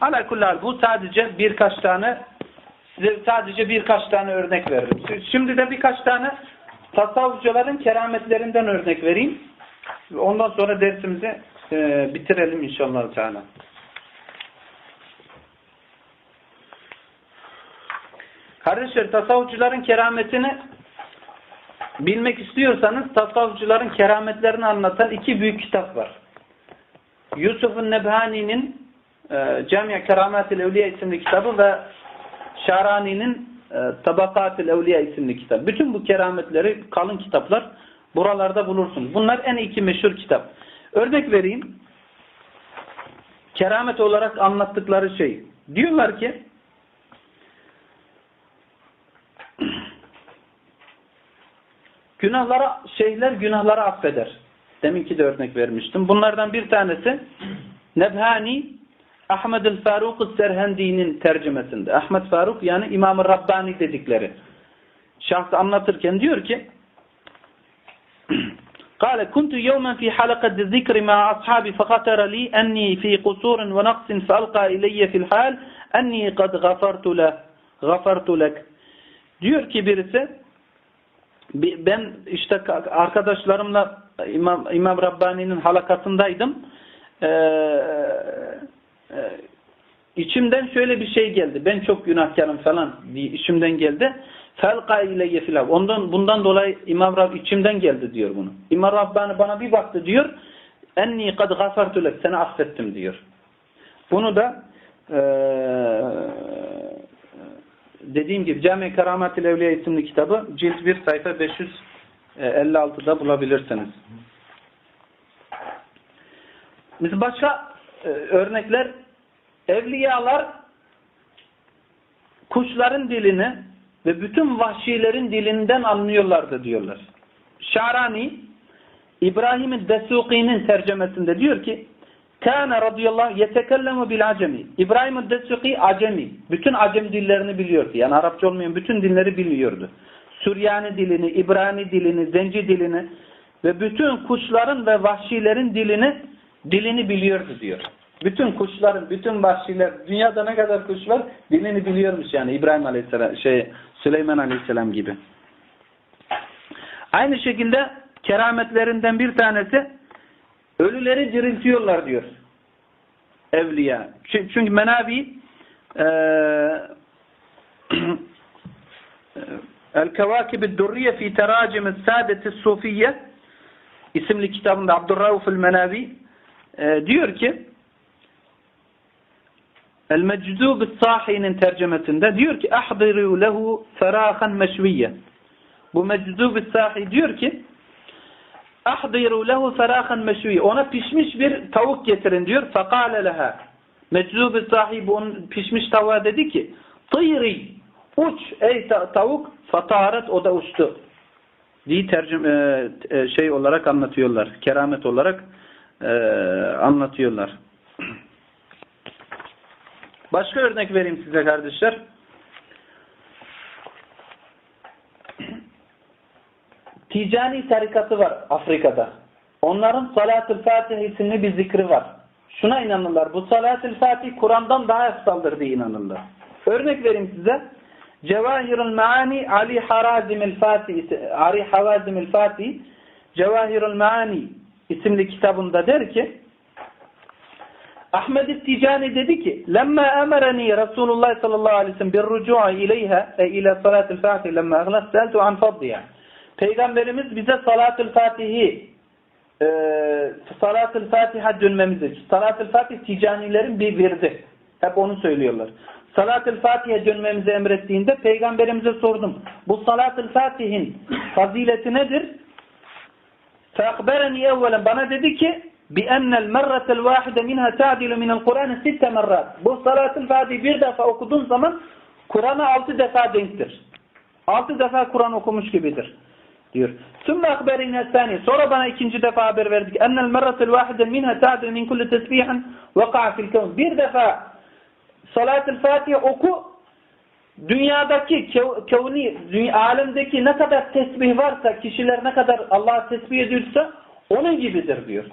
Alakullal bu sadece birkaç tane size sadece birkaç tane örnek veririm. Şimdi de birkaç tane tasavvufçuların kerametlerinden örnek vereyim. Ondan sonra dersimizi e, bitirelim inşallah Teala. Kardeşler tasavvufçuların kerametini bilmek istiyorsanız tasavvufçuların kerametlerini anlatan iki büyük kitap var. Yusuf'un Nebhani'nin e, Camiye Keramatil Evliya isimli kitabı ve Şarani'nin e, Tabakatil Evliya isimli kitap. Bütün bu kerametleri kalın kitaplar buralarda bulursunuz. Bunlar en iki meşhur kitap. Örnek vereyim. Keramet olarak anlattıkları şey. Diyorlar ki günahlara şeyhler günahları affeder. Deminki de örnek vermiştim. Bunlardan bir tanesi Nebhani Ahmed el Faruk Serhendi'nin tercümesinde. Ahmed Faruk yani İmam-ı Rabbani dedikleri. Şahsı anlatırken diyor ki قال كنت يوما في حلقة الذكر مع أصحابي فخطر لي أني في قصور ونقص فألقى إلي في الحال أني قد غفرت له غفرت لك diyor ki birisi ben işte arkadaşlarımla İmam, İmam Rabbani'nin halakasındaydım. Ee, e, içimden şöyle bir şey geldi. Ben çok günahkarım falan diye içimden geldi. Felka ile yefilav. Ondan bundan dolayı İmam Rabb içimden geldi diyor bunu. İmam Rabbani bana bir baktı diyor. Enni kad gafartu lek. Seni affettim diyor. Bunu da ee, dediğim gibi Cami Keramatil Evliya isimli kitabı cilt 1 sayfa 556'da bulabilirsiniz. Biz başka e, örnekler evliyalar kuşların dilini ve bütün vahşilerin dilinden anlıyorlardı diyorlar. Şarani İbrahim'in Desuki'nin tercemesinde diyor ki Kâne radıyallahu yetekellemu bil acemi. İbrahim Desuki acemi. Bütün acem dillerini biliyordu. Yani Arapça olmayan bütün dilleri biliyordu. Süryani dilini, İbrani dilini, Zenci dilini ve bütün kuşların ve vahşilerin dilini dilini biliyordu diyor. Bütün kuşların, bütün vahşiler, dünyada ne kadar kuş var dilini biliyormuş yani İbrahim Aleyhisselam, şey Süleyman Aleyhisselam gibi. Aynı şekilde kerametlerinden bir tanesi ölüleri diriltiyorlar diyor. Evliya. Çünkü Menavi El-Kevakib-i Durriye fi Teracim-i Saadet-i Sufiye isimli kitabında Abdurrauf el-Menavi e, diyor ki El-Meczub Sahi'nin tercemesinde diyor ki ahdiru lehu ferahan meşviye. Bu Meczub Sahi diyor ki ahdiru lehu ferahan meşviye. Ona pişmiş bir tavuk getirin diyor. Fakale leha. Meczub Sahi onun pişmiş tavuğa dedi ki tıyri uç ey tavuk fataret o da uçtu. diye tercüme e, şey olarak anlatıyorlar. Keramet olarak e, anlatıyorlar. Başka örnek vereyim size kardeşler. Ticani tarikatı var Afrika'da. Onların Salat-ı Fatih isimli bir zikri var. Şuna inanırlar. Bu Salat-ı Fatih Kur'an'dan daha efsaldır diye inanırlar. Örnek vereyim size. Cevahirul Maani Ali Harazimil Fatih Ali Harazimil Fatih Cevahirul Maani isimli kitabında der ki Ahmed Ticani dedi ki: "Lemma emareni Resulullah sallallahu aleyhi ve sellem bir rucu'a ileyha e ila salatil Fatih lemma aghlas seltu an fadliha." Peygamberimiz bize salatil Fatih'i e, salatil Fatiha dönmemizi, salatil Fatih Ticanilerin bir verdi. Hep onu söylüyorlar. Salat-ı Fatih'e dönmemizi emrettiğinde peygamberimize sordum. Bu Salat-ı Fatih'in fazileti nedir? Feakbereni evvelen bana dedi ki بِأَنَّ الْمَرَّةَ الْوَاحِدَ مِنْهَا تَعْدِلُ مِنَ الْقُرْآنِ سِتَّ مَرَّاتٍ Bu Salat-ül Fatih bir defa okuduğun zaman Kur'an'a altı defa denktir. Altı defa Kur'an okumuş gibidir. diyor. ثُمَّ اَخْبَرِنَا الثَّانِي Sonra bana ikinci defa haber verdik. اَنَّ الْمَرَّةَ الْوَاحِدَ مِنْهَا تَعْدِلُ مِنْ كُلِّ تَسْبِيحًا وَقَعَ فِي الْكَوْنِ Bir defa Salat-ı Fatiha oku. Dünyadaki, kevni, dünya, alemdeki ne kadar tesbih varsa, kişiler ne kadar Allah'a tesbih ediyorsa onun gibidir diyor.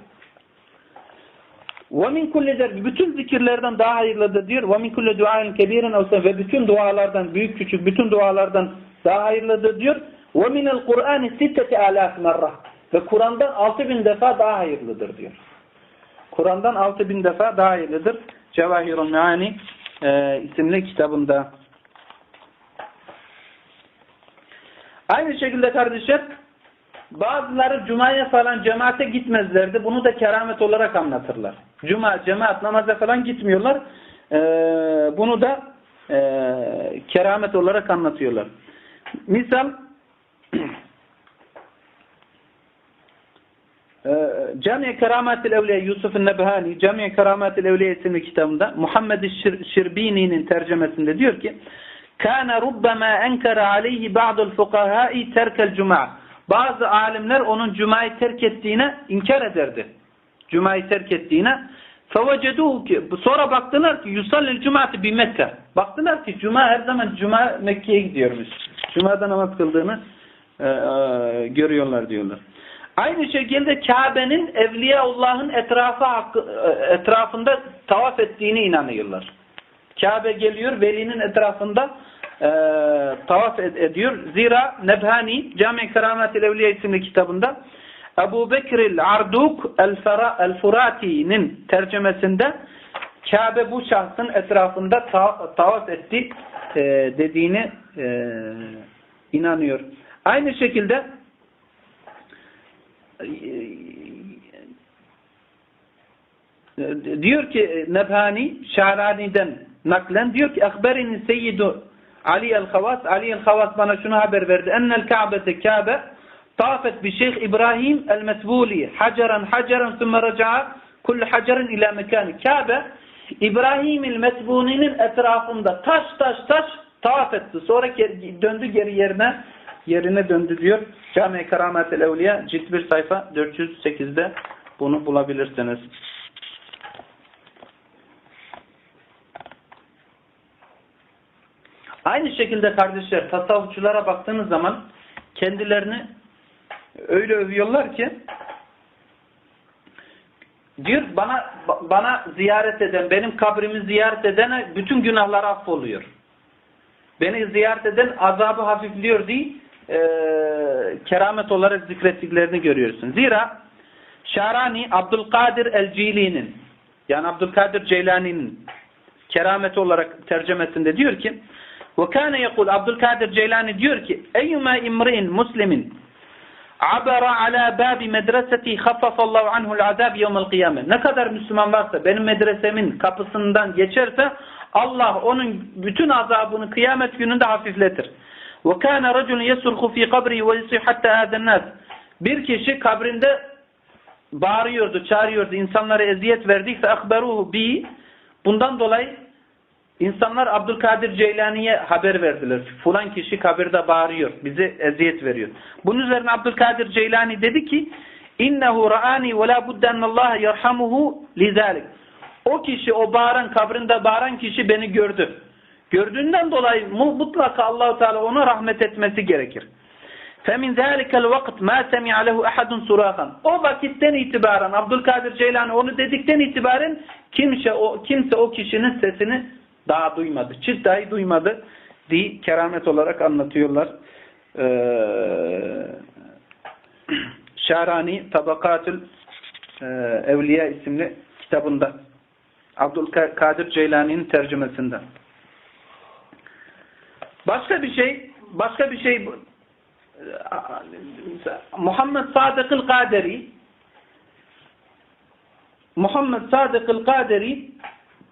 وَمِنْ كُلِّ ذَرْبِ Bütün zikirlerden daha hayırlıdır diyor. وَمِنْ كُلِّ دُعَاءٍ كَب۪يرٍ اَوْسَنْ Ve bütün dualardan, büyük küçük bütün dualardan daha hayırlıdır diyor. وَمِنَ الْقُرْآنِ سِتَّةِ آلَافِ مَرَّةٍ Ve Kur'an'dan 6000 defa daha hayırlıdır diyor. Kur'an'dan 6000 defa daha hayırlıdır. Cevahirun Meani e, isimli kitabında. Aynı şekilde kardeşler bazıları Cuma'ya falan cemaate gitmezlerdi. Bunu da keramet olarak anlatırlar. Cuma, cemaat, namaza falan gitmiyorlar. Ee, bunu da e, keramet olarak anlatıyorlar. Misal Camiye Keramatil Evliya Yusuf Nebhani Camiye Keramatil Evliya isimli kitabında Muhammed Şirbini'nin tercemesinde diyor ki Kana rubbama enkara aleyhi ba'dul fukahai terkel cuma. Bazı alimler onun cumayı terk ettiğine inkar ederdi. Cumayı terk ettiğine. Feveceduhu ki sonra baktılar ki yusallil cumaati bi Mekke. Baktılar ki cuma her zaman cuma Mekke'ye gidiyormuş. Cuma'da namaz kıldığını e, e, görüyorlar diyorlar. Aynı şekilde Kabe'nin Evliyaullah'ın etrafı e, etrafında tavaf ettiğini inanıyorlar. Kabe geliyor, velinin etrafında e, tavaf ed ediyor. Zira Nebhani, Cami-i Keramet-i Evliya isimli kitabında Ebu Bekir'il Arduk El-Furati'nin tercümesinde Kabe bu şahsın etrafında ta tavaf etti e, dediğini e, inanıyor. Aynı şekilde diyor ki Nebhani Şahrani'den naklen diyor ki Akberini Seyyidu Ali el-Havas Ali el-Havas bana şunu haber verdi. Ennel Ka'bete Kabe tafet bi Şeyh İbrahim el-Mesbuli haceran haceran sümme raca'a kullu hacerin ila mekani. Kabe İbrahim el-Mesbuni'nin etrafında taş taş taş tavaf etti. Sonra döndü geri yerine yerine döndü diyor. Cami-i Keramet-el Evliya cilt 1 sayfa 408'de bunu bulabilirsiniz. Aynı şekilde kardeşler tasavvufçulara baktığınız zaman kendilerini öyle övüyorlar ki diyor bana bana ziyaret eden, benim kabrimi ziyaret edene bütün günahlar affoluyor. Beni ziyaret eden azabı hafifliyor diye e, keramet olarak zikrettiklerini görüyorsun. Zira Şarani Abdülkadir el-Cili'nin yani Abdülkadir Ceylani'nin kerameti olarak tercemesinde diyor ki وَكَانَ يَقُولُ Abdülkadir Ceylani diyor ki اَيُّمَا اِمْرِئٍ muslimin abara ala babi medreseti hafafallahu anhul azab yevmel kıyame. Ne kadar Müslüman varsa benim medresemin kapısından geçerse Allah onun bütün azabını kıyamet gününde hafifletir. Ve kana raculun yesulhu fi kabri ve yusih hatta adennas. Bir kişi kabrinde bağırıyordu, çağırıyordu, insanlara eziyet verdiyse akberuhu bi bundan dolayı İnsanlar Abdülkadir Ceylani'ye haber verdiler. Fulan kişi kabirde bağırıyor. Bize eziyet veriyor. Bunun üzerine Abdülkadir Ceylani dedi ki innehu ra'ani ve la buddennallaha yerhamuhu lizalik. O kişi o bağıran kabrinde bağıran kişi beni gördü. Gördüğünden dolayı mutlaka Allahu Teala ona rahmet etmesi gerekir. Femin zalikel vakt ma semi'a lehu ahadun surahan. O vakitten itibaren Abdülkadir Ceylani onu dedikten itibaren kimse o kimse o kişinin sesini daha duymadı. Çift dahi duymadı diye keramet olarak anlatıyorlar. Ee, Şarani Tabakatül e, Evliya isimli kitabında Abdülkadir Ceylani'nin tercümesinde. Başka bir şey, başka bir şey Muhammed Sadık Kaderi Muhammed Sadık Kaderi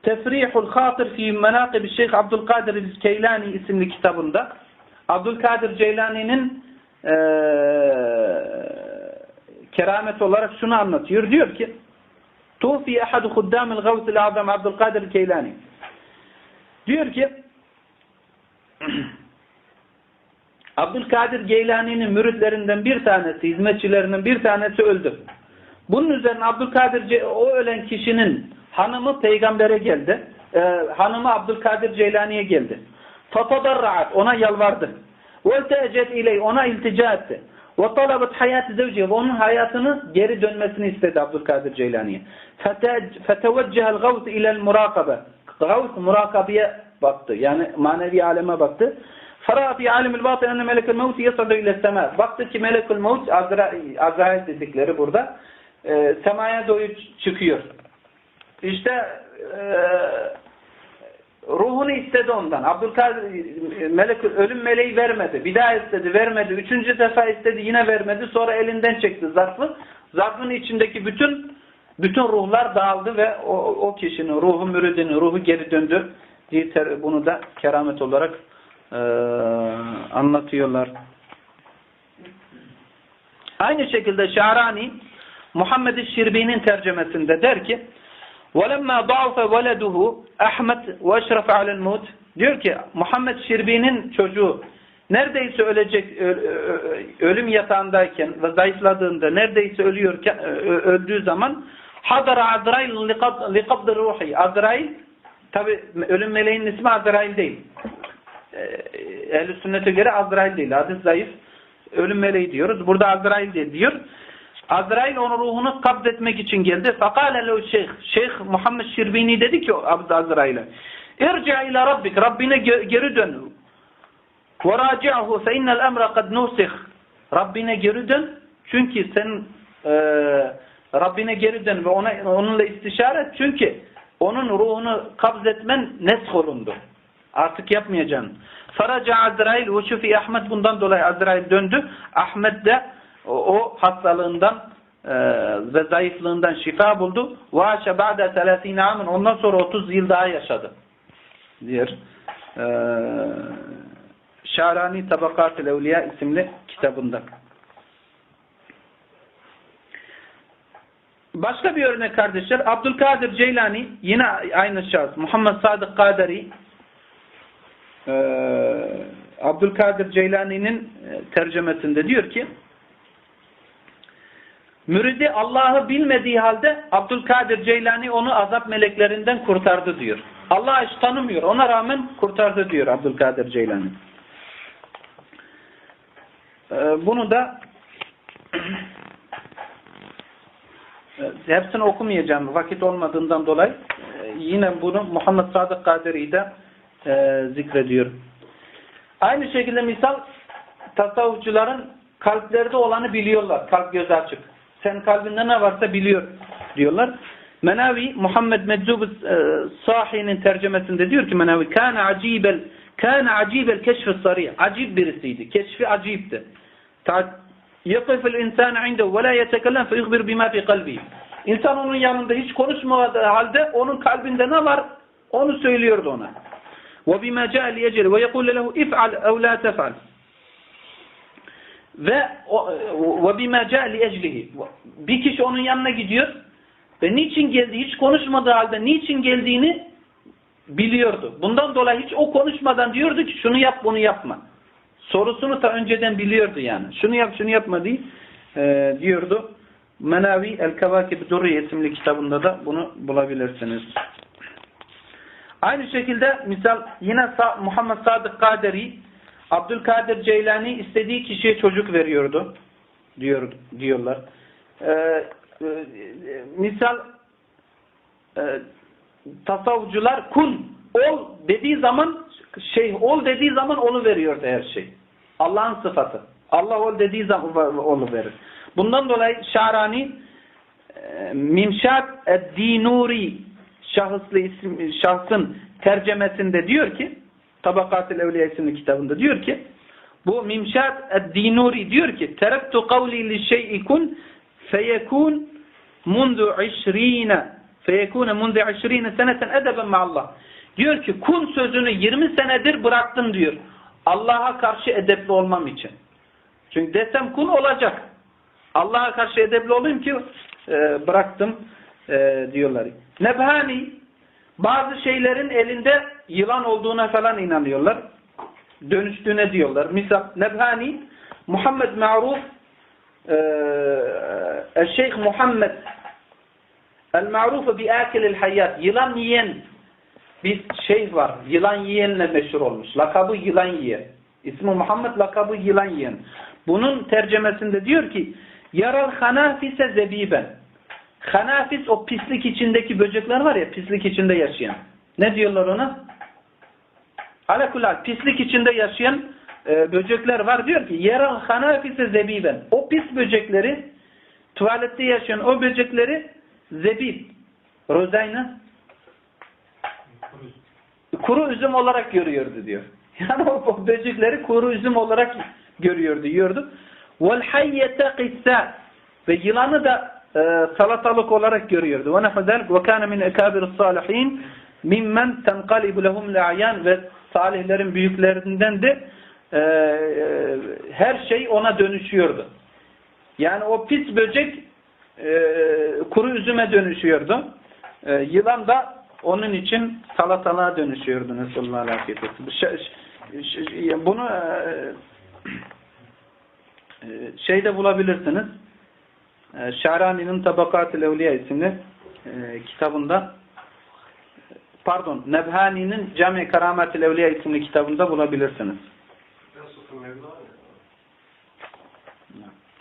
Tefrihul Hatır fi Menakib Şeyh Abdülkadir Ceylani isimli kitabında Abdülkadir Ceylani'nin e, keramet olarak şunu anlatıyor. Diyor ki Tufi ehadu huddamil gavsil azam Abdülkadir Ceylani diyor ki Abdülkadir Geylani'nin müritlerinden bir tanesi, hizmetçilerinden bir tanesi öldü. Bunun üzerine Abdülkadir, o ölen kişinin Hanımı peygambere geldi. E, hanımı Abdülkadir Ceylani'ye geldi. Fatadarra'at ona yalvardı. Velteecet iley ona iltica etti. Ve talabet hayatı zevciye ve onun hayatını geri dönmesini istedi Abdülkadir Ceylani'ye. Feteveccehel gavz ilel murakabe. Gavz murakabeye baktı. Yani manevi aleme baktı. Fara fi alimil batı enne melekül mevti yasadu ile sema. Baktı ki melekül mevt Azrail dedikleri burada. E, semaya doğru çıkıyor. İşte e, ruhunu istedi ondan. Abdülkadir melek ölüm meleği vermedi. Bir daha istedi, vermedi. Üçüncü defa istedi, yine vermedi. Sonra elinden çekti zarfı. Zarfın içindeki bütün bütün ruhlar dağıldı ve o, o kişinin ruhu müridinin ruhu geri döndü diye bunu da keramet olarak e, anlatıyorlar. Aynı şekilde Şarani Muhammed-i Şirbi'nin tercemesinde der ki وَلَمَّا ضَعُفَ وَلَدُهُ Ahmet وَاَشْرَفَ عَلَى الْمُوتِ Diyor ki Muhammed Şirbi'nin çocuğu neredeyse ölecek ölüm yatağındayken ve zayıfladığında neredeyse ölüyorken öldüğü zaman hadara Azrail likabd ruhi Azrail tabi ölüm meleğinin ismi Azrail değil. Ehl-i sünnete göre Azrail değil. Hadis zayıf. Ölüm meleği diyoruz. Burada Azrail diye diyor. Azrail onun ruhunu kabz etmek için geldi. Fakale lehu şeyh. Şeyh Muhammed Şirbini dedi ki Azrail'e. İrca ila rabbik. Rabbine geri dön. Ve raci'ahu fe innel emre kad nusih. Rabbine geri dön. Çünkü sen e, Rabbine geri dön ve ona, onunla istişare et. Çünkü onun ruhunu kabz etmen nesk olundu. Artık yapmayacaksın. Faraca Azrail ve şufi Ahmet bundan dolayı Azrail döndü. Ahmet de o, o hastalığından e, ve zayıflığından şifa buldu. Vaşe ba'de 30 amin. Ondan sonra 30 yıl daha yaşadı. Diyor. E, Şarani Tabakat-ı isimli kitabında. Başka bir örnek kardeşler. Abdülkadir Ceylani yine aynı şahıs. Muhammed Sadık Kaderi ee, Abdülkadir Ceylani'nin tercemesinde diyor ki Müridi Allah'ı bilmediği halde Abdülkadir Ceylani onu azap meleklerinden kurtardı diyor. Allah hiç tanımıyor. Ona rağmen kurtardı diyor Abdülkadir Ceylani. Ee, bunu da hepsini okumayacağım vakit olmadığından dolayı ee, yine bunu Muhammed Sadık Kaderi'yi de e, zikrediyor. Aynı şekilde misal tasavvufçuların kalplerde olanı biliyorlar. Kalp gözü açık. Sen kalbinde ne varsa biliyor diyorlar. Menavi Muhammed Meczub e, Sahi'nin tercemesinde diyor ki Menavi kana acibel kana acibel keşfi sarih. Acib birisiydi. Keşfi acibti. Yakif el insan indehu ve la yetekellem fe yuhbir bima fi kalbi. İnsan onun yanında hiç konuşmadığı halde onun kalbinde ne var onu söylüyordu ona. Ve bima ca'a li eceli ve yekul lehu if'al ev la tef'al ve ve bima li eclihi. Bir kişi onun yanına gidiyor ve niçin geldi hiç konuşmadığı halde niçin geldiğini biliyordu. Bundan dolayı hiç o konuşmadan diyordu ki şunu yap bunu yapma. Sorusunu da önceden biliyordu yani. Şunu yap şunu yapma diye e, diyordu. Menavi El-Kavakib Durri isimli kitabında da bunu bulabilirsiniz. Aynı şekilde misal yine Muhammed Sadık Kaderi Abdülkadir Ceylani istediği kişiye çocuk veriyordu diyor diyorlar. Ee, e, misal e, tasavvufcular kun ol dediği zaman şey ol dediği zaman onu veriyordu her şey. Allah'ın sıfatı. Allah ol dediği zaman onu verir. Bundan dolayı Şarani e, Mimşat Ed-Dinuri şahıslı isim, şahsın tercemesinde diyor ki Tabakat-ı Evliya isimli kitabında diyor ki bu Mimşat Ed-Dinuri diyor ki terektu kavli li şey'i kun feyekun mundu işrine feyekune mundu işrine seneten edeben Allah. Diyor ki kun sözünü 20 senedir bıraktım diyor. Allah'a karşı edepli olmam için. Çünkü desem kun olacak. Allah'a karşı edepli olayım ki e, bıraktım e, diyorlar. Nebhani bazı şeylerin elinde yılan olduğuna falan inanıyorlar. Dönüştüğüne diyorlar. Misal Nebhani Muhammed Ma'ruf e, Şeyh Muhammed El-Ma'rufu bi akilil hayat yılan yiyen bir şey var. Yılan yiyenle meşhur olmuş. Lakabı yılan yiyen. İsmi Muhammed lakabı yılan yiyen. Bunun tercemesinde diyor ki yaral hanafise zebiben. Hanafis o pislik içindeki böcekler var ya pislik içinde yaşayan. Ne diyorlar ona? Alakulal pislik içinde yaşayan e, böcekler var diyor ki yaral hanafise zebiben. O pis böcekleri tuvalette yaşayan o böcekleri zebib. Rozayna kuru üzüm olarak görüyordu diyor. Yani o, böcekleri kuru üzüm olarak görüyordu, yiyordu. Hayyete qissa ve yılanı da e, salatalık olarak görüyordu. Nefedel ve kana min ekabir salihin mimmen tenqalibu lehum la'yan ve salihlerin büyüklerinden de e, e, her şey ona dönüşüyordu. Yani o pis böcek e, kuru üzüme dönüşüyordu. E, yılan da onun için salatalığa dönüşüyordu. Aleyhi ve sellem. Bunu e, e, şeyde bulabilirsiniz. E, Şarani'nin Tabakat-ı Evliya isimli e, kitabında pardon Nebhani'nin Cami Karamet-i Evliya isimli kitabında bulabilirsiniz.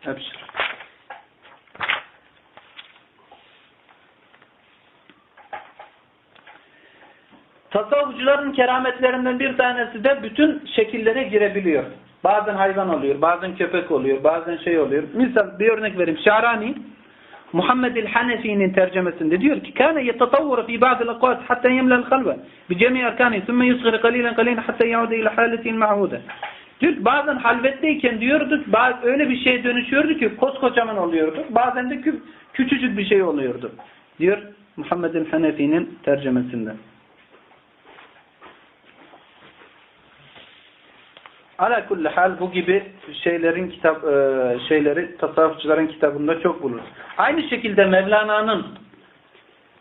Hepsi. Tasavvufçuların kerametlerinden bir tanesi de bütün şekillere girebiliyor. Bazen hayvan oluyor, bazen köpek oluyor, bazen şey oluyor. Misal bir örnek vereyim. Şarani Muhammed el-Hanefi'nin tercemesinde diyor ki kana yetatavvara fi ba'd al-aqwat hatta yemla al-qalba bi cemi arkani thumma yusghir qalilan qalilan hatta yauda ila halatihi ma'huda. Diyor bazen halvetteyken diyordu öyle bir şeye dönüşüyordu ki koskocaman oluyordu. Bazen de kü küçücük bir şey oluyordu. Diyor Muhammed el-Hanefi'nin tercemesinde. Ala kulli hal bu gibi şeylerin kitap e, şeyleri tasavvufçuların kitabında çok bulur. Aynı şekilde Mevlana'nın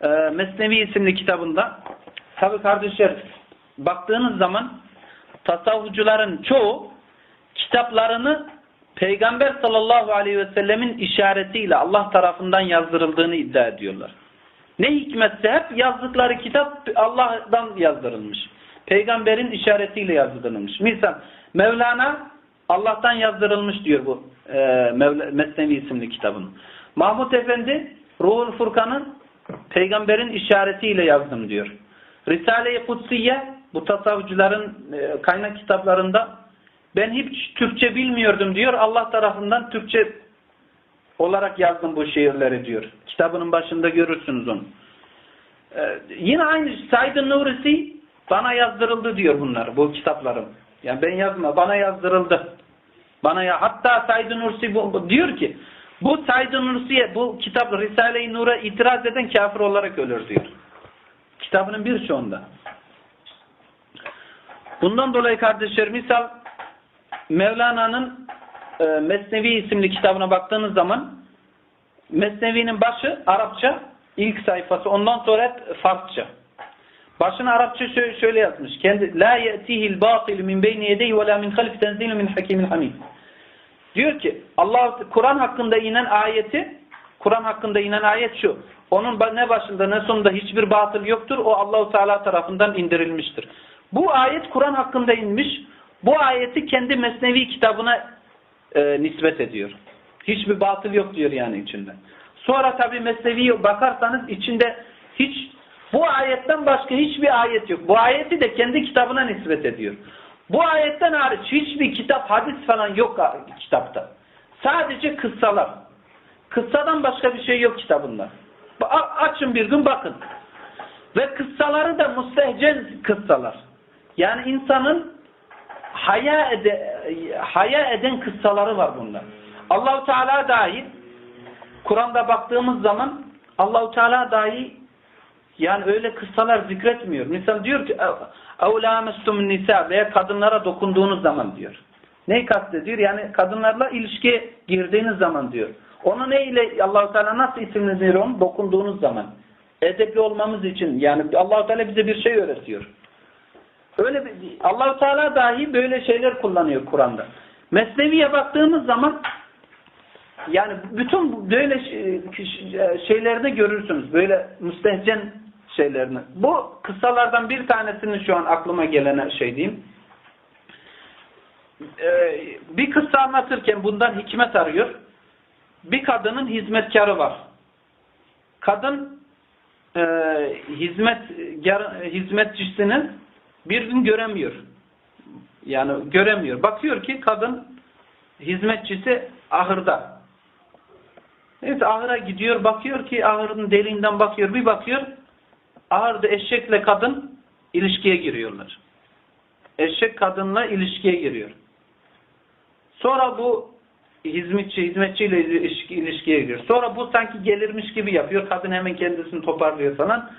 e, Mesnevi isimli kitabında tabi kardeşler baktığınız zaman tasavvufçuların çoğu kitaplarını Peygamber sallallahu aleyhi ve sellemin işaretiyle Allah tarafından yazdırıldığını iddia ediyorlar. Ne hikmetse hep yazdıkları kitap Allah'tan yazdırılmış. Peygamberin işaretiyle yazdırılmış. Misal Mevlana Allah'tan yazdırılmış diyor bu e, Mevla, Mesnevi isimli kitabın. Mahmut Efendi Ruhul Furkan'ın peygamberin işaretiyle yazdım diyor. Risale-i Kutsiye bu tasavvücülerin e, kaynak kitaplarında ben hiç Türkçe bilmiyordum diyor. Allah tarafından Türkçe olarak yazdım bu şiirleri diyor. Kitabının başında görürsünüz onu. Ee, yine aynı Said-i Nurisi bana yazdırıldı diyor bunlar bu kitaplarım. Yani ben yazma bana yazdırıldı. Bana ya hatta Said-i Nursi bu, diyor ki bu Said-i Nursi'ye bu kitap Risale-i Nur'a itiraz eden kafir olarak ölür diyor. Kitabının birçoğunda. Bundan dolayı kardeşler misal Mevlana'nın e, Mesnevi isimli kitabına baktığınız zaman Mesnevi'nin başı Arapça ilk sayfası ondan sonra Farsça. Başına Arapça şöyle, şöyle yazmış. Kendi la ye'tihil batil min beyni yedeyhi ve la min halif tenzilun min hakimin hamid. Diyor ki Allah Kur'an hakkında inen ayeti Kur'an hakkında inen ayet şu. Onun ne başında ne sonunda hiçbir batıl yoktur. O Allahu Teala tarafından indirilmiştir. Bu ayet Kur'an hakkında inmiş. Bu ayeti kendi Mesnevi kitabına e, nispet ediyor. Hiçbir batıl yok diyor yani içinde. Sonra tabi Mesnevi'ye bakarsanız içinde hiç bu ayetten başka hiçbir ayet yok. Bu ayeti de kendi kitabına nispet ediyor. Bu ayetten hariç hiçbir kitap, hadis falan yok kitapta. Sadece kıssalar. Kıssadan başka bir şey yok kitabında. Açın bir gün bakın. Ve kıssaları da müstehcen kıssalar. Yani insanın haya, ede, haya eden kıssaları var bunda. Allahu Teala dahi Kur'an'da baktığımız zaman Allahu Teala dahi yani öyle kıssalar zikretmiyor. Misal diyor ki اَوْلَامَسْتُمْ nisa veya kadınlara dokunduğunuz zaman diyor. Neyi kastediyor? Yani kadınlarla ilişkiye girdiğiniz zaman diyor. Onu ne ile Allahu Teala nasıl isimlendiriyor onu? Dokunduğunuz zaman. Edepli olmamız için yani Allahu Teala bize bir şey öğretiyor. Öyle bir Allahu Teala dahi böyle şeyler kullanıyor Kur'an'da. Mesneviye baktığımız zaman yani bütün böyle şeylerde görürsünüz. Böyle müstehcen şeylerini. Bu kıssalardan bir tanesini şu an aklıma gelene şey diyeyim. e, bir kıssa anlatırken bundan hikmet arıyor. Bir kadının hizmetkarı var. Kadın e, hizmet hizmetçisini bir gün göremiyor. Yani göremiyor. Bakıyor ki kadın hizmetçisi ahırda. Evet ahıra gidiyor. Bakıyor ki ahırın deliğinden bakıyor. Bir bakıyor. Ahırda eşekle kadın ilişkiye giriyorlar. Eşek kadınla ilişkiye giriyor. Sonra bu hizmetçi, hizmetçiyle ilişki, ilişkiye giriyor. Sonra bu sanki gelirmiş gibi yapıyor. Kadın hemen kendisini toparlıyor falan.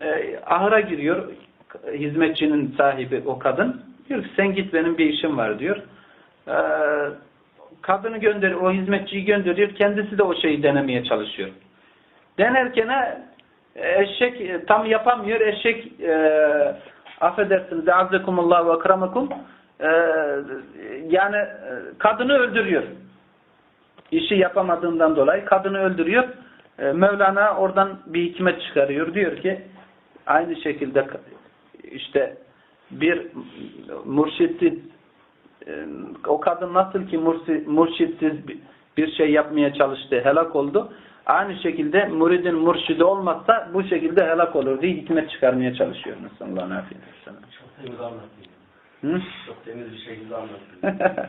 E, ahıra giriyor. Hizmetçinin sahibi o kadın. Diyor ki sen git benim bir işim var diyor. E, kadını gönderiyor, o hizmetçiyi gönderiyor. Kendisi de o şeyi denemeye çalışıyor. Denerken eşek tam yapamıyor. Eşek e, affedersiniz azzekumullah ve akramakum e, yani e, kadını öldürüyor. İşi yapamadığından dolayı kadını öldürüyor. E, Mevlana oradan bir hikmet çıkarıyor. Diyor ki aynı şekilde işte bir murşitsiz e, o kadın nasıl ki murşitsiz bir şey yapmaya çalıştı, helak oldu. Aynı şekilde muridin murşidi olmazsa bu şekilde helak olur diye hikmet çıkarmaya çalışıyor. Olsun. Çok temiz anlatıyor. Hı? Çok temiz bir şekilde anlatıyor.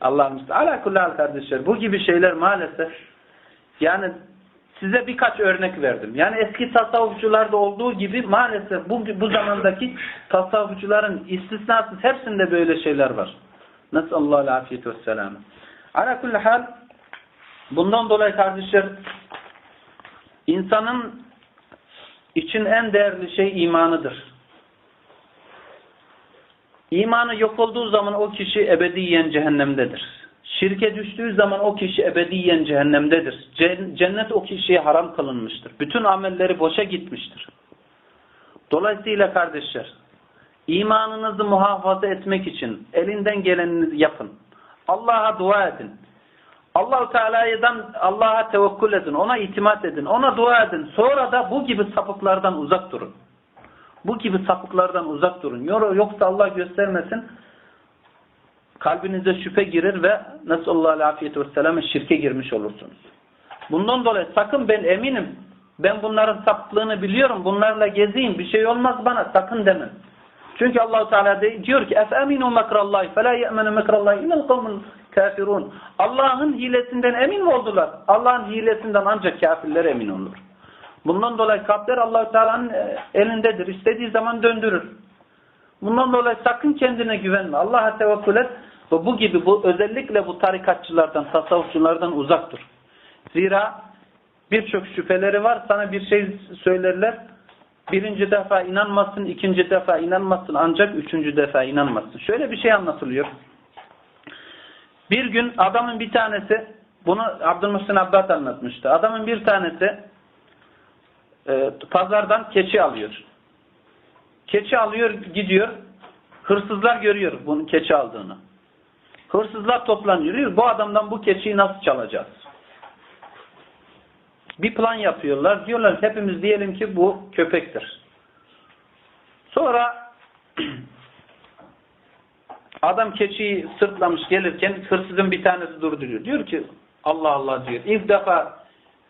Allah'ım ala kardeşler bu gibi şeyler maalesef yani size birkaç örnek verdim. Yani eski tasavvufçularda olduğu gibi maalesef bu, bu zamandaki tasavvufçuların istisnasız hepsinde böyle şeyler var. Nasıl Allah'a afiyet ve selamı. Ala kulli hal bundan dolayı kardeşler insanın için en değerli şey imanıdır. İmanı yok olduğu zaman o kişi ebediyen cehennemdedir. Şirke düştüğü zaman o kişi ebediyen cehennemdedir. Cennet o kişiye haram kılınmıştır. Bütün amelleri boşa gitmiştir. Dolayısıyla kardeşler, imanınızı muhafaza etmek için elinden geleninizi yapın. Allah'a dua edin. Allahu Teala'dan Allah'a tevekkül edin, ona itimat edin, ona dua edin. Sonra da bu gibi sapıklardan uzak durun. Bu gibi sapıklardan uzak durun. Yoksa Allah göstermesin kalbinize şüphe girer ve Nesallallahu afiyet ve selam'e şirke girmiş olursunuz. Bundan dolayı sakın ben eminim ben bunların sapıklığını biliyorum bunlarla gezeyim bir şey olmaz bana sakın demen. Çünkü Allahu Teala diyor ki efeminu mekrallahi fela ye'menu mekrallahi illel kavmul kafirun. Allah'ın hilesinden emin mi oldular? Allah'ın hilesinden ancak kafirler emin olur. Bundan dolayı kalpler Allahu Teala'nın e, elindedir. İstediği zaman döndürür. Bundan dolayı sakın kendine güvenme. Allah'a tevekkül et ve bu gibi bu özellikle bu tarikatçılardan, tasavvufçulardan uzak dur. Zira birçok şüpheleri var. Sana bir şey söylerler. Birinci defa inanmazsın, ikinci defa inanmazsın ancak üçüncü defa inanmazsın. Şöyle bir şey anlatılıyor. Bir gün adamın bir tanesi bunu Abdülmuhsin Abbas anlatmıştı. Adamın bir tanesi e, pazardan keçi alıyor. Keçi alıyor gidiyor. Hırsızlar görüyor bunun keçi aldığını. Hırsızlar toplanıyor. Bu adamdan bu keçiyi nasıl çalacağız? Bir plan yapıyorlar. Diyorlar hepimiz diyelim ki bu köpektir. Sonra adam keçiyi sırtlamış gelirken hırsızın bir tanesi durduruyor. Diyor ki Allah Allah diyor. İlk defa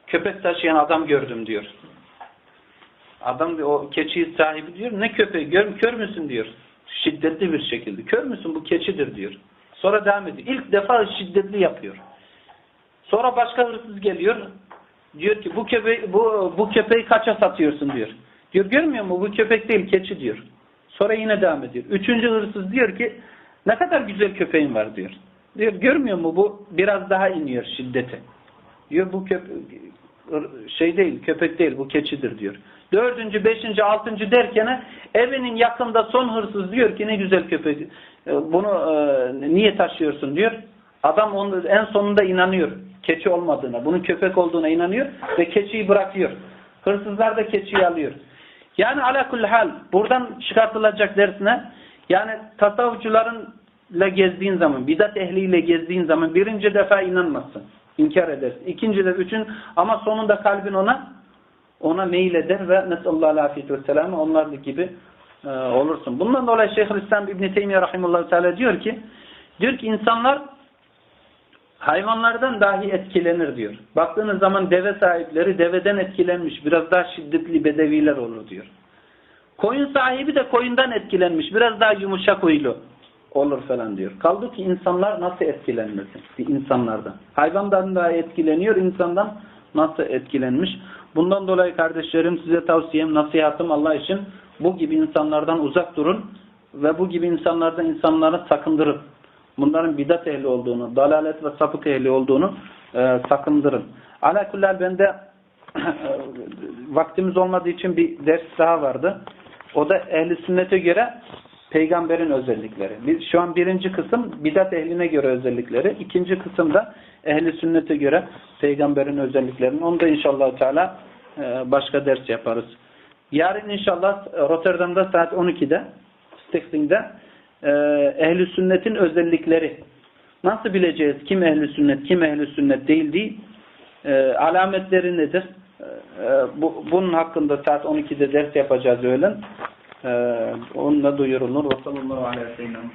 köpek taşıyan adam gördüm diyor. Adam o keçi sahibi diyor ne köpeği gör, kör müsün diyor. Şiddetli bir şekilde. Kör müsün bu keçidir diyor. Sonra devam ediyor. İlk defa şiddetli yapıyor. Sonra başka hırsız geliyor. Diyor ki bu köpeği, bu, bu köpeği kaça satıyorsun diyor. Diyor görmüyor mu bu köpek değil keçi diyor. Sonra yine devam ediyor. Üçüncü hırsız diyor ki ne kadar güzel köpeğin var diyor. Diyor görmüyor mu bu biraz daha iniyor şiddete. Diyor bu köpek şey değil köpek değil bu keçidir diyor. Dördüncü, beşinci, altıncı derken evinin yakında son hırsız diyor ki ne güzel köpek. E, bunu e, niye taşıyorsun diyor. Adam onu en sonunda inanıyor. Keçi olmadığına, bunun köpek olduğuna inanıyor ve keçiyi bırakıyor. Hırsızlar da keçiyi alıyor. Yani ala hal buradan çıkartılacak dersine yani tasavvufçularınla gezdiğin zaman, bidat ehliyle gezdiğin zaman birinci defa inanmazsın. İnkar edersin. İkinci de üçün ama sonunda kalbin ona ona meyil eder ve nesallallahu afiyet ve selamı onlar gibi e, olursun. Bundan dolayı Şeyhülislam İbn Teymiyye rahimehullah teala diyor ki Diyor ki insanlar hayvanlardan dahi etkilenir diyor. Baktığınız zaman deve sahipleri deveden etkilenmiş. Biraz daha şiddetli bedeviler olur diyor. Koyun sahibi de koyundan etkilenmiş. Biraz daha yumuşak huylu olur falan diyor. Kaldı ki insanlar nasıl etkilenmesin? İnsanlardan. Hayvandan daha etkileniyor, insandan nasıl etkilenmiş? Bundan dolayı kardeşlerim size tavsiyem, nasihatım Allah için bu gibi insanlardan uzak durun ve bu gibi insanlardan insanları sakındırın. Bunların bidat ehli olduğunu, dalalet ve sapık ehli olduğunu e, sakındırın. Alakullal bende vaktimiz olmadığı için bir ders daha vardı. O da ehli sünnete göre peygamberin özellikleri. Biz şu an birinci kısım bidat ehline göre özellikleri. ikinci kısımda ehli sünnete göre peygamberin özelliklerini. Onu da inşallah Teala e, başka ders yaparız. Yarın inşallah e, Rotterdam'da saat 12'de Stichting'de e, ehli sünnetin özellikleri. Nasıl bileceğiz kim ehli sünnet, kim ehli sünnet değil değil. Alametleri nedir? E, bu, bunun hakkında saat 12'de ders yapacağız öğlen. Ee, onunla duyurulur. Ve sallallahu aleyhi ve sellem